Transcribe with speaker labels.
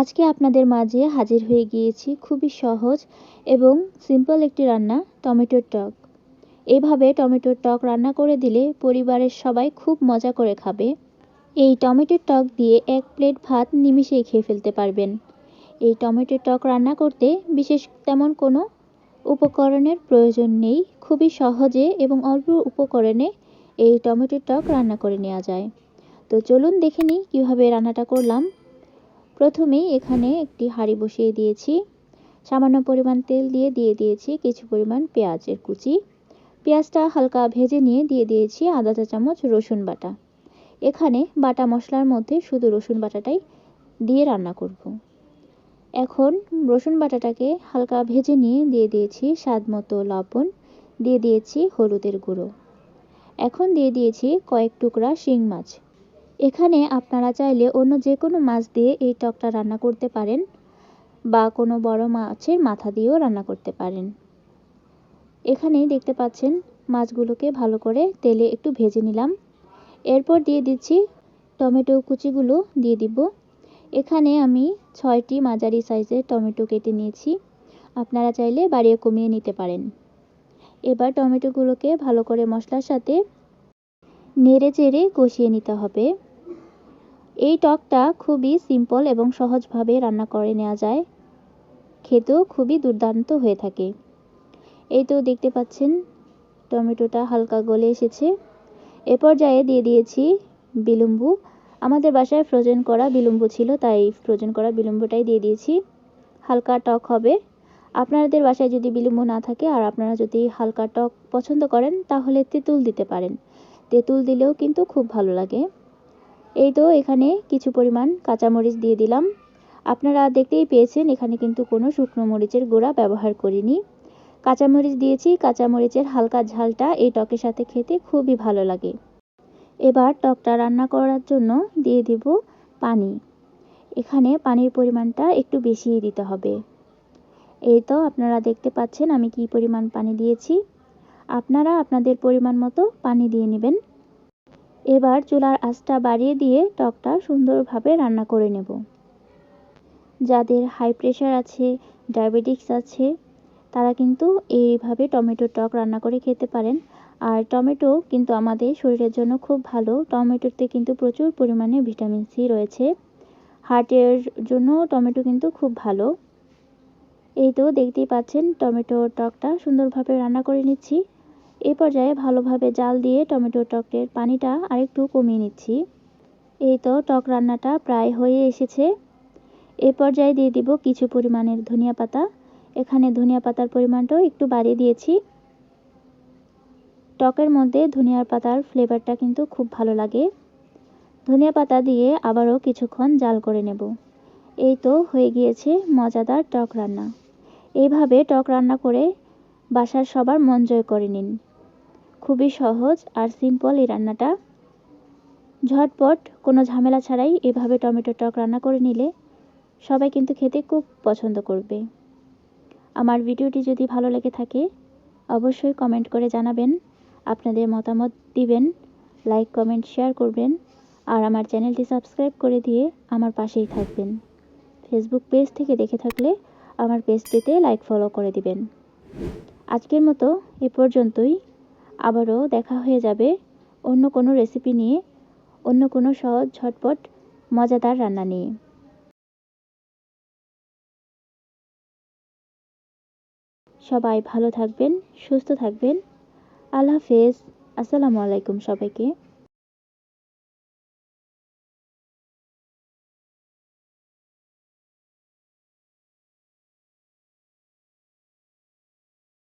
Speaker 1: আজকে আপনাদের মাঝে হাজির হয়ে গিয়েছি খুবই সহজ এবং সিম্পল একটি রান্না টমেটোর টক। এভাবে টমেটোর টক রান্না করে দিলে পরিবারের সবাই খুব মজা করে খাবে। এই টমেটোর টক দিয়ে এক প্লেট ভাত নিমিশেই খেয়ে ফেলতে পারবেন। এই টমেটোর টক রান্না করতে বিশেষ তেমন কোনো উপকরণের প্রয়োজন নেই, খুবই সহজে এবং অল্প উপকরণে এই টমেটোর টক রান্না করে নেওয়া যায়। তো চলুন দেখে নিই কীভাবে রান্নাটা করলাম। প্রথমেই এখানে একটি হাঁড়ি বসিয়ে দিয়েছি। সামান্য পরিমাণ তেল দিয়ে দিয়ে দিয়েছি, কিছু পরিমাণ পেঁয়াজের কুচি। পেঁয়াজটা হালকা ভেজে নিয়ে দিয়ে দিয়েছি আধা চা চামচ রসুন বাটা। এখানে বাটা মশলার মধ্যে শুধু রসুন বাটাটাই দিয়ে রান্না করব। এখন রসুন বাটাটাকে হালকা ভেজে নিয়ে দিয়ে দিয়েছি স্বাদ মতো লবণ, দিয়ে দিয়েছি হলুদের গুঁড়ো। এখন দিয়ে দিয়েছি কয়েক টুকরা শিং মাছ। এখানে আপনারা চাইলে অন্য যে কোনো মাছ দিয়ে এই টকটা রান্না করতে পারেন বা কোনো বড় মাছের মাথা দিয়েও রান্না করতে পারেন। এখানে দেখতে পাচ্ছেন মাছগুলোকে ভালো করে তেলে একটু ভেজে নিলাম। এরপর দিয়ে দিচ্ছি টমেটো কুচিগুলো দিয়ে দিব। এখানে আমি ছয়টি মাঝারি সাইজের টমেটো কেটে নিয়েছি। আপনারা চাইলে বাড়িয়ে কমিয়ে নিতে পারেন। এবার টমেটোগুলোকে ভালো করে মশলার সাথে নেড়ে চেড়ে কষিয়ে নিতে হবে। এই টকটা খুবই সিম্পল এবং সহজভাবে রান্না করে নেওয়া যায়। খেতেও খুবই দুর্দান্ত হয়ে থাকে। এই তো দেখতে পাচ্ছেন, টমেটোটা হালকা গলে এসেছে। এ পর্যায়ে দিয়ে দিয়েছি বিলম্বু। আমাদের বাসায় ফ্রোজেন করা বিলম্বু ছিল, তাই ফ্রোজেন করা বিলম্বুটাই দিয়ে দিয়েছি। হালকা টক হবে। আপনাদের বাসায় যদি বিলম্বু না থাকে আর আপনারা যদি হালকা টক পছন্দ করেন, তাহলে তেঁতুল দিতে পারেন। তেঁতুল দিলেও কিন্তু খুব ভালো লাগে। এই তো এখানে কিছু পরিমাণ কাঁচামরিচ দিয়ে দিলাম। আপনারা দেখতেই পেয়েছেন, এখানে কিন্তু কোনো শুকনো মরিচের গুঁড়া ব্যবহার করিনি। কাঁচামরিচ দিয়েছি, কাঁচামরিচের হালকা ঝালটা এই টকের সাথে খেতে খুবই ভালো লাগে। এবার টকটা রান্না করার জন্য দিয়ে দিব পানি। এখানে পানির পরিমাণটা একটু বেশিই দিতে হবে। এই তো আপনারা দেখতে পাচ্ছেন আমি কি পরিমাণ পানি দিয়েছি। আপনারা আপনাদের পরিমাণ মতো পানি দিয়ে নেবেন। এবার চুলার আঁচটা বাড়িয়ে দিয়ে টকটা সুন্দরভাবে রান্না করে নেব। যাদের হাই প্রেশার আছে ডায়াবেটিক্স আছে, তারা কিন্তু এইভাবে টমেটো টক রান্না করে খেতে পারেন। আর টমেটো কিন্তু আমাদের শরীরের জন্য খুব ভালো। টমেটোতে কিন্তু প্রচুর পরিমাণে ভিটামিন সি রয়েছে। হার্টের জন্য টমেটো কিন্তু খুব ভালো। এই তো দেখতেই পাচ্ছেন, টমেটো টকটা সুন্দরভাবে রান্না করে নিচ্ছি। এই পর্যায়ে ভালোভাবে জাল দিয়ে টমেটো টকের পানিটা আরেকটু কমিয়ে নিচ্ছি। এই তো টক রান্নাটা প্রায় হয়ে এসেছে। এ পর্যায়ে দিয়ে দিব কিছু পরিমাণের ধনিয়া পাতা। এখানে ধনিয়া পাতার পরিমাণটাও একটু বাড়িয়ে দিয়েছি। টকের মধ্যে ধনিয়ার পাতার ফ্লেভারটা কিন্তু খুব ভালো লাগে। ধনিয়া পাতা দিয়ে আবারও কিছুক্ষণ জাল করে নেব। এই তো হয়ে গিয়েছে মজাদার টক রান্না। এইভাবে টক রান্না করে বাসার সবার মন জয় করে নিন। খুবই সহজ আর সিম্পল এই রান্নাটা। ঝটপট কোনো ঝামেলা ছাড়াই এভাবে টমেটো টক রান্না করে নিলে সবাই কিন্তু খেতে খুব পছন্দ করবে। আমার ভিডিওটি যদি ভালো লেগে থাকে, অবশ্যই কমেন্ট করে জানাবেন, আপনাদের মতামত দিবেন লাইক কমেন্ট শেয়ার করবেন, আর আমার চ্যানেলটি সাবস্ক্রাইব করে দিয়ে আমার পাশেই থাকবেন। ফেসবুক পেজ থেকে দেখে থাকলে আমার পেজটিতে লাইক ফলো করে দিবেন। আজকের মতো এ পর্যন্তই। আবারও দেখা হয়ে যাবে। অন্য কোনো রেসিপি নিয়ে, অন্য কোনো সহজ ঝটপট, মজাদার রান্না নিয়ে। সবাই ভালো থাকবেন, সুস্থ থাকবেন। আল্লাহ হাফেজ। আসসালামু আলাইকুম সবাইকে।